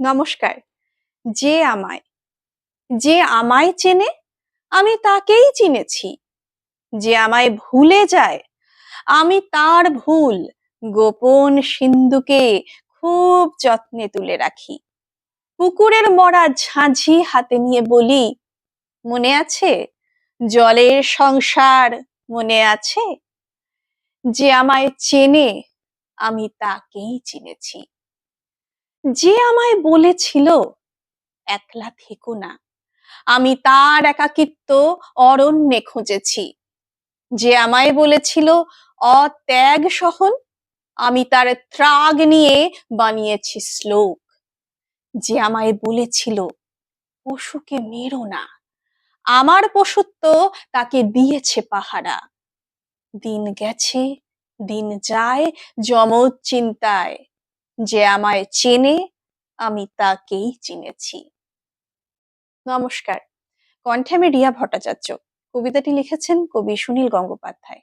নমস্কার। যে আমায় যে আমায় চেনে, আমি তাকেই চিনেছি। যে আমায় ভুলে যায়, আমি তার ভুল গোপন সিন্ধুকে খুব যত্নে তুলে রাখি। পুকুরের মরা ঝাঁঝি হাতে নিয়ে বলি, মনে আছে? জলের সংসার মনে আছে? যে আমায় চেনে, আমি তাকেই চিনেছি। যে আমায় বলেছিল, একলা থেকো না। আমি তার একাকিত্ব অরণ্যে খুঁজেছি। যে আমায় বলেছিল, অত্যাগ সহন, আমি তার ত্রাগ নিয়ে বানিয়েছি শ্লোক। যে আমায় বলেছিল, পশুকে মেরো না। আমার পশুত্ব তাকে দিয়েছে পাহারা। দিন গেছে, দিন যায়, যমজ চিন্তায় যে আমায় চেনে, আমি তাকেই চিনেছি। নমস্কার, কণ্ঠে আমি রিয়া ভট্টাচার্য। কবিতাটি লিখেছেন কবি সুনীল গঙ্গোপাধ্যায়।